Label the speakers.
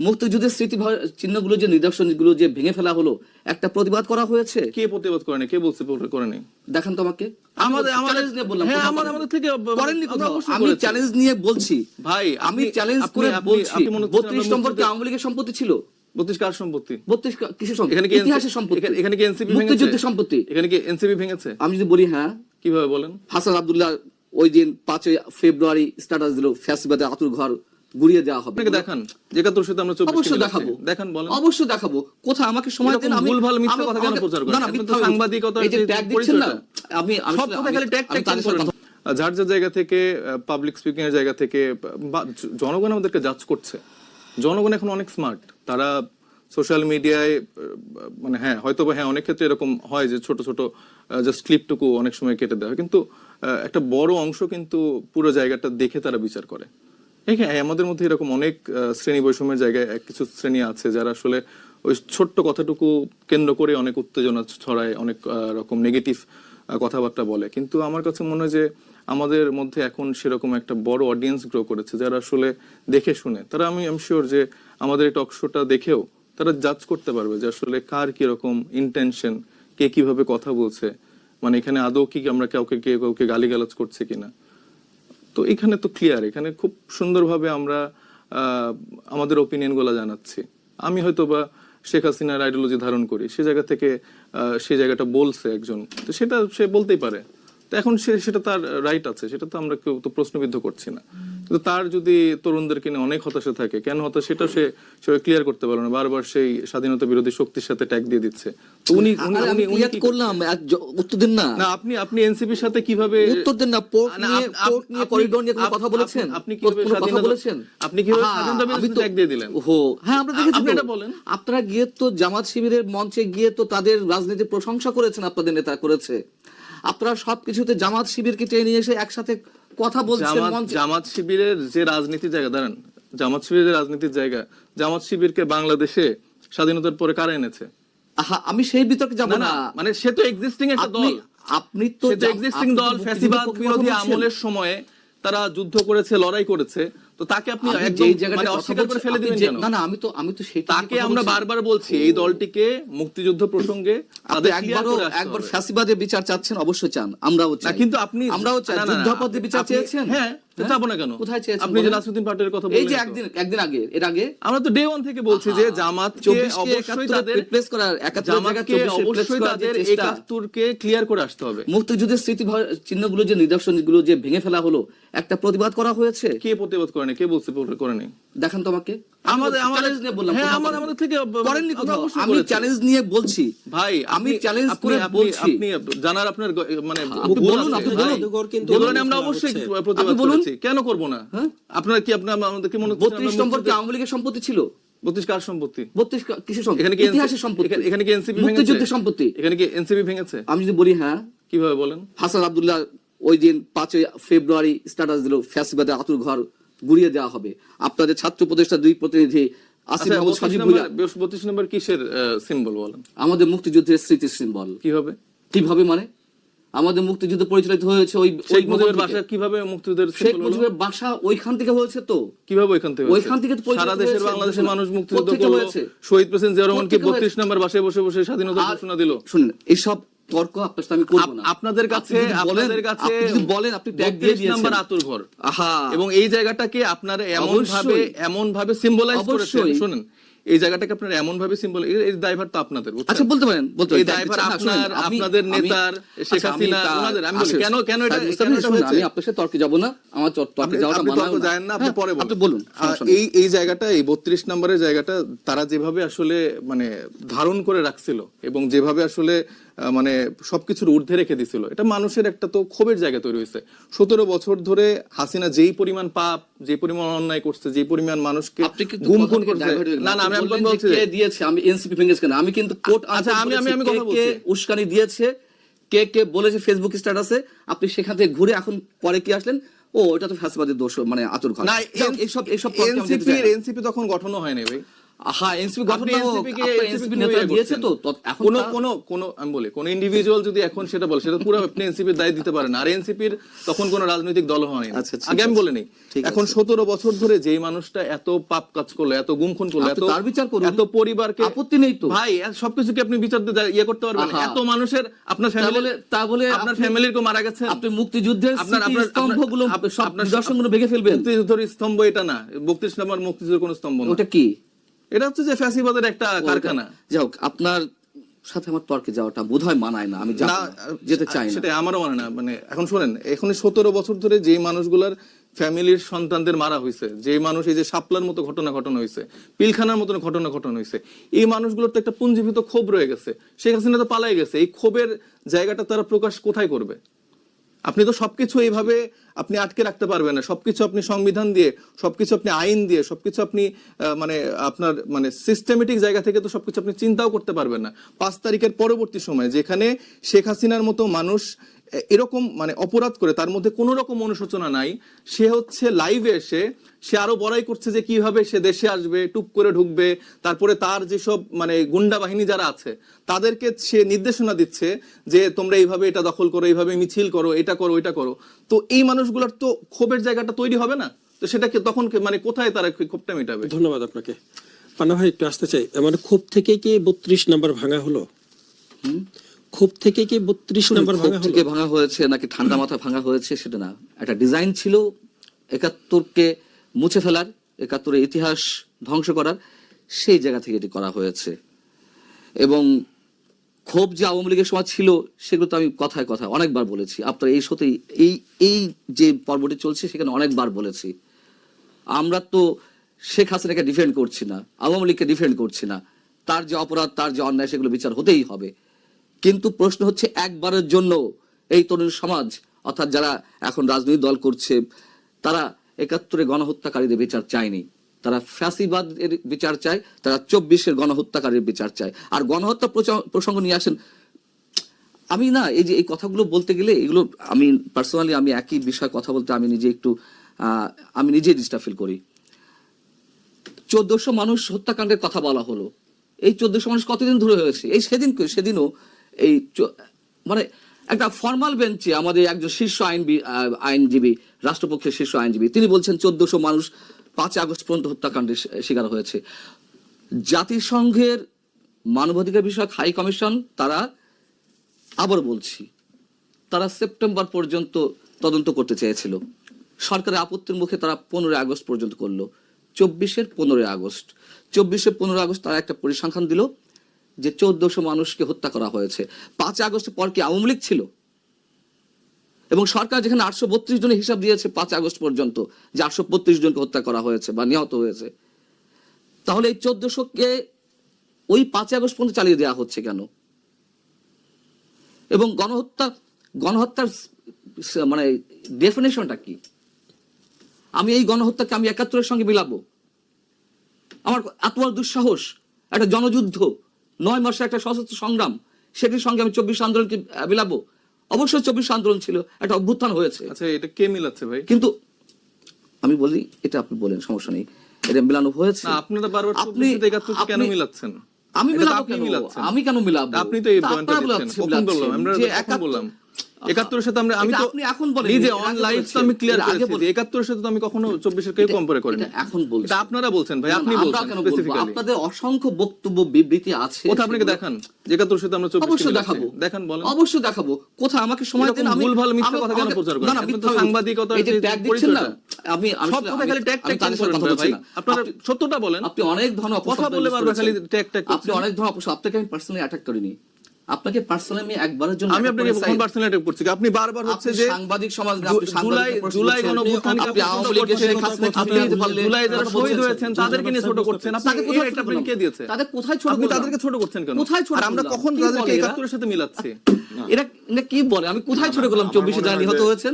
Speaker 1: মুক্তিযুদ্ধের স্মৃতি চিহ্নগুলো যে নিদর্শনগুলো যে ভেঙে ফেলা হলো একটা প্রতিবাদ করা হয়েছে?
Speaker 2: কে প্রতিবাদ করেনি? কে বলছে করেনি?
Speaker 1: দেখান তো আমাকে।
Speaker 2: আমাদের
Speaker 1: নিয়ে বললাম
Speaker 2: হ্যাঁ আমাদের আমাদের থেকে
Speaker 1: করেননি কোথাও। আমি চ্যালেঞ্জ নিয়ে বলছি।
Speaker 2: ভাই
Speaker 1: আমি চ্যালেঞ্জ করে বলছি
Speaker 2: আপনি মনে হচ্ছে
Speaker 1: বত্রিশ
Speaker 2: আমরা
Speaker 1: নম্বর কি
Speaker 2: মুক্তিযুদ্ধ-
Speaker 1: আওয়ামী লীগের সম্পত্তি ছিল।
Speaker 2: বত্রিশ কার সম্পত্তি?
Speaker 1: বত্রিশ কিসের সম্পত্তি?
Speaker 2: এখানে কি
Speaker 1: ইতিহাসের সম্পত্তি।
Speaker 2: এখানে- এখানে কি এনসিপি
Speaker 1: মুক্তিযুদ্ধের সম্পত্তি।
Speaker 2: এখানে কি এনসিপি ভেঙেছে?
Speaker 1: আমি যদি বলি হ্যাঁ।
Speaker 2: কীভাবে বলেন?
Speaker 1: হাসান আব্দুল্লাহ ওই দিন পাঁচই ফেব্রুয়ারি স্ট্যাটাস দিল ফ্যাসিবাদে আতুর ঘর গুড়িয়ে দেওয়া হবে।
Speaker 2: দেখান সাথে আমরা
Speaker 1: অবশ্যই দেখাবো।
Speaker 2: দেখান বলেন।
Speaker 1: অবশ্যই দেখাবো। আমাকে সময় দিন আমি
Speaker 2: ভুলভাল মিথ্যা কথা কেন প্রচার করেন?
Speaker 1: না, না,
Speaker 2: আপনি তো
Speaker 1: মিথ্যা
Speaker 2: সাংবাদিকতার
Speaker 1: এই যে ট্যাগ দিচ্ছেন না আমি আমি
Speaker 2: সব কথা খালি ট্যাগ ট্যাগ যার যার জায়গা থেকে পাবলিক স্পিকিং এর জায়গা থেকে জনগণ আমাদেরকে জাজ করছে। জনগণ এখন অনেক স্মার্ট তারা সোশ্যাল মিডিয়ায় মানে হ্যাঁ হয়তো বা হ্যাঁ অনেক ক্ষেত্রে এরকম হয় যে ছোট ছোট জাস্ট ক্লিপটুকু অনেক সময় কেটে দেওয়া হয় কিন্তু একটা বড় অংশ কিন্তু পুরো জায়গাটা দেখে তারা বিচার করে। হ্যাঁ আমাদের মধ্যে এরকম অনেক শ্রেণি বৈষম্যের জায়গায় এক কিছু শ্রেণি আছে যারা আসলে ওই ছোট্ট কথাটুকু কেন্দ্র করে অনেক উত্তেজনা ছড়ায়, অনেক রকম নেগেটিভ কথাবার্তা বলে। কিন্তু আমার কাছে মনে হয় যে আমাদের মধ্যে এখন সেরকম একটা বড় অডিয়েন্স গ্রো করেছে যারা আসলে দেখে শুনে। তারা আমি আমি শিওর যে আমাদের এই টক শোটা দেখেও তারা জাজ করতে পারবে যে আসলে কার কীরকম ইন্টেনশন কে কীভাবে কথা বলছে। মানে এখানে আদৌ কি আমরা কাউকে, কে কাউকে গালিগালাজ করছে কিনা। তো এখানে তো ক্লিয়ার এখানে খুব সুন্দরভাবে আমরা আমাদের ওপিনিয়নগুলো জানাচ্ছি। আমি হয়তো বা শেখ হাসিনার আইডিওলজি ধারণ করি, সে জায়গা থেকে সে জায়গাটা বলছে একজন। তো সেটা সে বলতেই পারে। তো এখন সে, সেটা তার রাইট আছে, সেটা তো আমরা কেউ তো প্রশ্নবিদ্ধ করছি না। কিন্তু তার যদি তরুণদেরকে নিয়ে অনেক হতাশা থাকে কেন হতাশা? সেটা সে সে ক্লিয়ার করতে পারল না। বারবার সেই স্বাধীনতা বিরোধী শক্তির সাথে ট্যাগ দিয়ে দিচ্ছে। তো উনি
Speaker 1: আমি ক্লিয়ার করলাম উত্তর দিন না।
Speaker 2: না আপনি আপনি এনসিপির সাথে কীভাবে
Speaker 1: উত্তর দেন না পোর্ট নিয়ে পোর্ট নিয়ে করিডোর নিয়ে কোনো কথা বলেছেন?
Speaker 2: আপনি
Speaker 1: কোনো কথা বলেছেন?
Speaker 2: আপনি কীভাবে
Speaker 1: হ্যাঁ,
Speaker 2: স্বাধীনতা বিরোধী ট্যাগ দিয়ে দিলেন?
Speaker 1: ওহো, হ্যাঁ আমরা দেখেছি
Speaker 2: আপনি এটা বলেন।
Speaker 1: আপনারা গিয়ে তো জামাত শিবিরের মঞ্চে গিয়ে তো তাদের রাজনীতির প্রশংসা করেছেন আপনাদের নেতা করেছে। আপনারা সবকিছুতে জামাত শিবিরকে টেনে নিয়ে এসে একসাথে কথা বলছেন
Speaker 2: জামাত শিবিরের যে রাজনীতি জায়গা দাঁড়ান জামাত শিবিরের রাজনীতির জায়গা জামাত শিবিরকে বাংলাদেশে স্বাধীনতার পরে কারা এনেছে?
Speaker 1: আহা, আমি সেই বিতর্কে যাব
Speaker 2: না মানে সে তো এক্সিস্টিং একটা দল।
Speaker 1: আপনি তো
Speaker 2: এক্সিস্টিং দল ফ্যাসিবাদ বিরোধী আমলের সময়ে তারা যুদ্ধ করেছে লড়াই করেছে। তো তাকে আপনি
Speaker 1: যেই জায়গাটায়
Speaker 2: মানে অস্বীকার করে ফেলে দিবেন কেন?
Speaker 1: না না আমি তো আমি তো সেই
Speaker 2: তাকে আমরা বারবার বলছি এই দলটিকে মুক্তিযুদ্ধ প্রসঙ্গে তাদের
Speaker 1: একবারও একবার ফ্যাসিবাদে বিচার চাচ্ছেন অবশ্যই চান আমরাও চাই।
Speaker 2: কিন্তু আপনি
Speaker 1: আমরাও চাই যুদ্ধাপদের বিচার চেয়েছেন?
Speaker 2: হ্যাঁ
Speaker 1: হ্যাঁ?
Speaker 2: চাবো না কেন?
Speaker 1: কোথায় চেয়েছেন
Speaker 2: আপনি যে নাসিরুদ্দিন পাটের কথা
Speaker 1: এই যে একদিন একদিন আগে এর আগে
Speaker 2: আমরা তো ডে ওয়ান থেকে বলছি যে জামাতকে
Speaker 1: চব্বিশকে
Speaker 2: অবশ্যই তাদের
Speaker 1: রিপ্লেস করার একাত্তরের জায়গায়
Speaker 2: জামাতকে অবশ্যই তাদের
Speaker 1: চেষ্টা,
Speaker 2: একাত্তরকে ক্লিয়ার করে আসতে হবে।
Speaker 1: মুক্তিযুদ্ধের স্মৃতি চিহ্নগুলো যে নিদর্শনগুলো যে ভেঙে ফেলা হলো একটা প্রতিবাদ করা হয়েছে?
Speaker 2: কে প্রতিবাদ করেনি কে বলছে করেনি
Speaker 1: দেখান তো আমাকে।
Speaker 2: আমাদের আমাদের
Speaker 1: নিয়ে বললাম
Speaker 2: হ্যাঁ আমাদের আমাদের থেকে
Speaker 1: করেননি কোথাও। আমি চ্যালেঞ্জ নিয়ে বলছি।
Speaker 2: ভাই
Speaker 1: আমি চ্যালেঞ্জ করে বলছি।
Speaker 2: আপনি জানার আপনার মানে
Speaker 1: বলুন, আপনি বলুন।
Speaker 3: কিন্তু
Speaker 2: যেগুলো আমরা অবশ্যই প্রতিবাদ করেছি। কেন করব না?
Speaker 1: হ্যাঁ?
Speaker 2: আপনারা কি আপনার আমাদেরকে মনে হচ্ছে
Speaker 1: বত্রিশ
Speaker 2: আমরা
Speaker 1: নম্বর কি আওয়ামী লীগের সম্পত্তি ছিল?
Speaker 2: বত্রিশ কার সম্পত্তি?
Speaker 1: বত্রিশ কিসের সম্পত্তি?
Speaker 2: এখানে কি
Speaker 1: ইতিহাসের সম্পত্তি।
Speaker 2: এখানে- এখানে কি এনসিপি
Speaker 1: মুক্তিযুদ্ধের সম্পত্তি।
Speaker 2: এখানে কি এনসিপি ভেঙেছে?
Speaker 1: আমি যদি বলি হ্যাঁ।
Speaker 2: কীভাবে বলেন?
Speaker 1: হাসান আব্দুল্লাহ ওই দিন পাঁচই ফেব্রুয়ারি স্ট্যাটাস দিল ফ্যাসিবাদে আতুর ঘর। গুড়িয়ে দেওয়া হবে। আপনাদের ছাত্র উপদেষ্টা দুই প্রতিনিধি আসিফ
Speaker 2: আচ্ছা
Speaker 1: মাহমুদ সজীব ভুইয়া।
Speaker 2: বত্রিশ নম্বর কিসের সিম্বল বলেন?
Speaker 1: আমাদের মুক্তিযুদ্ধের স্মৃতি সিম্বল
Speaker 2: কীভাবে?
Speaker 1: কীভাবে মানে? আমাদের মুক্তিযুদ্ধ পরিচালিত হয়েছে ওই
Speaker 2: শেখ মুজিবের বাসা কীভাবে মুক্তিযুদ্ধের
Speaker 1: শেখ মুজিবের বাসা ওইখান থেকে হয়েছে তো।
Speaker 2: কীভাবে ওইখান থেকে
Speaker 1: ওইখান থেকে তো
Speaker 2: সারা দেশের বাংলাদেশের মানুষ মুক্তিযুদ্ধ করল।
Speaker 1: হয়েছে?
Speaker 2: শহীদ প্রেসিডেন্ট জিয়া রহমান কি
Speaker 1: কোত্থেকে
Speaker 2: বত্রিশ নম্বর বাসায় বসে বসে স্বাধীনতা ঘোষণা দিল।
Speaker 1: শুনুন এইসব তর্ক আপনার সাথে আমি করব না।
Speaker 2: আপনাদের কাছে
Speaker 1: আপনি
Speaker 2: আপনাদের কাছে
Speaker 1: যদি বলেন আপনি ট্যাগ দিয়ে
Speaker 2: 32 নাম্বার আতুর ঘর।
Speaker 1: আহা।
Speaker 2: এবং এই জায়গাটাকে আপনারা এমন ভাবে এমন ভাবে সিম্বলাইজ করেছেন শুনুন এই জায়গাটাকে আপনারা এমন ভাবে সিম্বল এই দায়ভার তো আপনাদের
Speaker 1: আচ্ছা বলতে পারেন বলতে
Speaker 2: এই
Speaker 1: শুনুন,
Speaker 2: আপনার আপনাদের নেতার শেখ
Speaker 1: আচ্ছা,
Speaker 2: হাসিনা
Speaker 1: তা-
Speaker 2: ওনাদের আমি কেন কেন এটা কেন এটা
Speaker 1: আমি আপনার সাথে তর্কে যাব না। আমার তর- তর্কে
Speaker 2: আপনি-
Speaker 1: যাওয়াটা
Speaker 2: আপনি
Speaker 1: মানায়
Speaker 2: তর্ক
Speaker 1: না।
Speaker 2: আপনি
Speaker 1: হ্যাঁ,
Speaker 2: পরে বলুন।
Speaker 1: আপনি বলুন।
Speaker 2: এই এই জায়গাটা এই বত্রিশ নম্বরের জায়গাটা তারা যেভাবে আসলে মানে ধারণ করে রাখছিল এবং যেভাবে আসলে মানে সবকিছুর ঊর্ধ্বে রেখে দিছিল। এটা মানুষের একটা তো ক্ষোভের জায়গা তৈরি হয়েছে। সতেরো বছর ধরে হাসিনা যেই পরিমাণ পাপ যে পরিমাণ অন্যায় করছে যে পরিমাণ মানুষকে গুম খুন করছে।
Speaker 1: হয়ে।
Speaker 2: না না আমি
Speaker 1: বললেন
Speaker 2: বলছি
Speaker 1: দিয়েছে আমি এনসিপি কেন? আমি কিন্তু কোর্ট
Speaker 2: আচ্ছা, আমি- আমি- আমি কথা
Speaker 1: কে
Speaker 2: বলছি।
Speaker 1: উস্কানি দিয়েছে কে কে বলেছে ফেসবুক স্ট্যাটাসে আপনি সেখান থেকে ঘুরে এখন পরে কি আসলেন? ও এটা তো ফ্যাসবাদের দোষ মানে আতুর ঘর
Speaker 2: না
Speaker 1: এইসব
Speaker 2: এনসিপি এনসিপি তখন গঠনও হয়নি ভাই।
Speaker 1: হ্যাঁ এনসিপি গঠন নেতারা
Speaker 2: ইয়ে
Speaker 1: দিয়েছে তো তত- এখন
Speaker 2: কোনো কোনো কোনো আমি বলি কোন ইন্ডিভিজুয়াল যদি এখন সেটা বলে সেটা পুরো আপনি এনসিপির দায় দিতে পারেন। আর এনসিপির তখন কোনো রাজনৈতিক দল হয়নি।
Speaker 1: আচ্ছা,
Speaker 2: আগে আমি বলে নেই। এখন সতেরো বছর ধরে যেই মানুষটা এত পাপ কাজ করল এত গুম খুন করল এত
Speaker 1: তার বিচার করুন।
Speaker 2: এত পরিবারকে
Speaker 1: আপত্তি নেই তো।
Speaker 2: ভাই সবকিছু কি আপনি বিচার দিয়ে ইয়ে করতে পারবেন। এত মানুষের আপনার ফ্যামিলি
Speaker 1: তা বলে
Speaker 2: আপনার ফ্যামিলির কেউ মারা গেছে?
Speaker 1: আপনি মুক্তিযুদ্ধের
Speaker 2: আপনার- আপনার-
Speaker 1: স্তম্ভগুলো
Speaker 2: আপনার-
Speaker 1: নিদর্শনগুলো ভেঙে ফেলবেন।
Speaker 2: মুক্তিযুদ্ধের স্তম্ভ এটা না। বত্রিশ নম্বর মুক্তিযুদ্ধের কোনো স্তম্ভ না।
Speaker 1: ওটা কি?
Speaker 2: এটা হচ্ছে যে ফ্যাসিবাদের একটা কারখানা।
Speaker 1: যাই হোক আপনার সাথে আমার তর্কে যাওয়াটা বোধহয় মানায় না আমি যেতে চাই না।
Speaker 2: সেটাই আমারও মানে না মানে এখন শোনেন এখন সতেরো বছর ধরে যে মানুষগুলার ফ্যামিলির সন্তানদের মারা হয়েছে যে মানুষ এই যে সাপলার মতো ঘটনা ঘটনা হয়েছে পিলখানার মতো ঘটনা ঘটনা হয়েছে এই মানুষগুলোর তো একটা পুঞ্জীভূত ক্ষোভ রয়ে গেছে শেখ হাসিনা তো পালাই গেছে এই ক্ষোভের জায়গাটা তারা প্রকাশ কোথায় করবে? আপনি তো সবকিছু এইভাবে আপনি আটকে রাখতে পারবেন না। সবকিছু আপনি সংবিধান দিয়ে, সবকিছু আপনি আইন দিয়ে, সবকিছু আপনি মানে আপনার মানে সিস্টেমেটিক জায়গা থেকে তো সবকিছু আপনি চিন্তাও করতে পারবেন না। পাঁচ তারিখের পরবর্তী সময় যেখানে শেখ হাসিনার মতো মানুষ এরকম মানে অপরাধ করে তার মধ্যে কোনো রকম অনুশোচনা নাই। সে হচ্ছে লাইভে এসে সে আরও বড়াই করছে যে কীভাবে সে দেশে আসবে টুপ করে ঢুকবে তারপরে তার যেসব মানে গুন্ডা বাহিনী যারা আছে তাদেরকে সে নির্দেশনা দিচ্ছে যে তোমরা এইভাবে এটা দখল করো এইভাবে মিছিল করো এটা করো এটা করো। তো এই মানুষগুলোর তো ক্ষোভের জায়গাটা তৈরি হবে না? তো সেটাকে তখন মানে কোথায় তারা ক্ষোভটা মেটাবে?
Speaker 3: ধন্যবাদ আপনাকে। পান্না ভাই একটু আসতে চাই। মানে ক্ষোভ থেকে কি বত্রিশ নাম্বার ভাঙা হলো? ক্ষোভ থেকে কি বত্রিশ নাম্বার ভাঙা
Speaker 1: থেকে ভাঙা হয়েছে নাকি ঠান্ডা মাথা ভাঙা হয়েছে সেটা না। একটা ডিজাইন ছিল একাত্তরকে মুছে ফেলার একাত্তরের ইতিহাস ধ্বংস করার সেই জায়গা থেকে এটি করা হয়েছে। এবং ক্ষোভ যে আওয়ামী লীগের সময় ছিল সেগুলো তো আমি কথায় কথায় অনেকবার বলেছি। আপনার এই সত্যি এই এই যে পর্বটি চলছে সেখানে অনেকবার বলেছি। আমরা তো শেখ হাসিনাকে ডিফেন্ড করছি না আওয়ামী লীগকে ডিফেন্ড করছি না। তার যে অপরাধ তার যে অন্যায় সেগুলো বিচার হতেই হবে। কিন্তু প্রশ্ন হচ্ছে একবারের জন্য এই তরুণ সমাজ, অর্থাৎ যারা এখন রাজনৈতিক দল করছে, তারা একাত্তরে গণহত্যাকারীদের বিচার চায়নি। তারা ফ্যাসিবাদের বিচার চায়, তারা চব্বিশের গণহত্যাকারীর বিচার চায়। আর গণহত্যা প্রসঙ্গ নিয়ে আসেন, আমি না, এই যে এই কথাগুলো বলতে গেলে এগুলো আমি পার্সোনালি আমি একই বিষয়ে কথা বলতে, আমি নিজে একটু আমি নিজে ডিস্টার্ব ফিল করি। চোদ্দশো মানুষ হত্যাকাণ্ডের কথা বলা হলো। এই চোদ্দশো মানুষ কতদিন ধরে হয়েছে? এই সেদিন সেদিনও এই মানে একটা ফর্মাল বেঞ্চে আমাদের একজন শীর্ষ আইনবি আহ, আইনজীবী রাষ্ট্রপক্ষের শীর্ষ আইনজীবী তিনি বলছেন চোদ্দশো মানুষ পাঁচ আগস্ট পর্যন্ত হত্যাকাণ্ডের শিকার হয়েছে। জাতিসংঘের মানবাধিকার বিষয়ক হাই কমিশন তারা আবার বলছি তারা সেপ্টেম্বর পর্যন্ত তদন্ত করতে চেয়েছিল। সরকারের আপত্তির মুখে তারা পনেরোই আগস্ট পর্যন্ত করল। চব্বিশের পনেরোই আগস্ট। চব্বিশের পনেরোই আগস্ট তারা একটা পরিসংখ্যান দিল। যে চোদ্দশো মানুষকে হত্যা করা হয়েছে। পাঁচ আগস্ট পর কি আওয়ামী লীগ ছিল? এবং সরকার যেখানে আটশো বত্রিশ জনের হিসাব দিয়েছে পাঁচ আগস্ট পর্যন্ত, যে আটশো বত্রিশ জনকে হত্যা করা হয়েছে বা নিহত হয়েছে। তাহলে এই চোদ্দশোকে ওই পাঁচ আগস্ট পর্যন্ত চালিয়ে দেওয়া হচ্ছে কেন? এবং গণহত্যা, গণহত্যার মানে ডেফিনেশনটা কি? আমি এই গণহত্যাকে আমি একাত্তরের সঙ্গে মিলাবো? আমার বড় দুঃসাহস, একটা জনযুদ্ধ। নয় মাসে একটা সশস্ত্র সংগ্রাম। সেটির সঙ্গে আমি চব্বিশ আন্দোলনকে মিলাবো। অবশ্যই চব্বিশ আন্দোলন ছিল একটা অভ্যুত্থান হয়েছে।
Speaker 2: আচ্ছা এটা কে মিলাচ্ছে ভাই?
Speaker 1: কিন্তু আমি বলি এটা আপনি বলেন সমস্যা নেই। এটা মিলানো হয়েছে।
Speaker 2: আপনি আপনারা বারবার
Speaker 1: আপনি
Speaker 2: কেন মিলাচ্ছেন?
Speaker 1: আমি মিলাবো কেন? আমি কেন মিলাবো?
Speaker 2: আপনি তো এই পয়েন্টটা বললাম। আমরা বললাম। একাত্তরের সাথে আমরা আমি তো
Speaker 1: আপনি এখন বলেন,
Speaker 2: নিজে অন লাইভ তো আমি ক্লিয়ার করেছি একাত্তরের সাথে তো আমি কখনো চব্বিশের কেউ কম্পেয়ার করি
Speaker 1: এখন বলছি।
Speaker 2: আপনারা বলছেন ভাই আপনি বলছেন
Speaker 1: আপনাদের অসংখ্য বক্তব্য বিবৃতি আছে
Speaker 2: কোথা আপনাকে দেখান? একাত্তরের সাথে আমরা চব্বিশ
Speaker 1: অবশ্যই দেখাবো।
Speaker 2: দেখান বলেন।
Speaker 1: অবশ্যই দেখাবো। কোথায়? আমাকে সময় দিন আমি
Speaker 2: ভুলভাল মিথ্যা কথা কেন প্রচার করেন? আপনি তো সাংবাদিকতার
Speaker 1: এই যে ট্যাগ দিচ্ছেন না আমি আমি
Speaker 2: সব কথা খালি ট্যাগ ট্যাগ
Speaker 1: কথা বলছি না।
Speaker 2: আপনারা সত্যটা বলেন।
Speaker 1: আপনি অনেক ধরনের
Speaker 2: কথা বলে বারবার খালি। ট্যাগ ট্যাগ
Speaker 1: আপনি অনেক ধরনের আপনাকে আমি পার্সোনালি অ্যাটাক করিনি। আপনাকে পার্সোনালি আমি একবারের জন্য
Speaker 2: আমি আপনাকে
Speaker 1: চাই-
Speaker 2: অ্যাটাক করছি? আপনি বারবার হচ্ছে যে
Speaker 1: সাংবাদিক সমাজ
Speaker 2: জুলাই জুলাই
Speaker 1: আপনি আওয়ামী
Speaker 2: আপনি জুলাই যারা শহীদ হয়েছেন তাদেরকে নিয়ে ছোট করছেন।
Speaker 1: আপনাকে কোথায়
Speaker 2: এটা আপনি কে দিয়েছে?
Speaker 1: তাদের কোথায় ছোট
Speaker 2: আপনি তাদেরকে ছোট করছেন কেন?
Speaker 1: কোথায় ছোট
Speaker 2: আর আমরা? কখন তাদেরকে
Speaker 1: বলে এরা?
Speaker 2: একাত্তরের সাথে মিলাচ্ছি?
Speaker 1: এরা কি বলে? আমি কোথায় ছোট করলাম? চব্বিশে জানি নিহত হয়েছেন?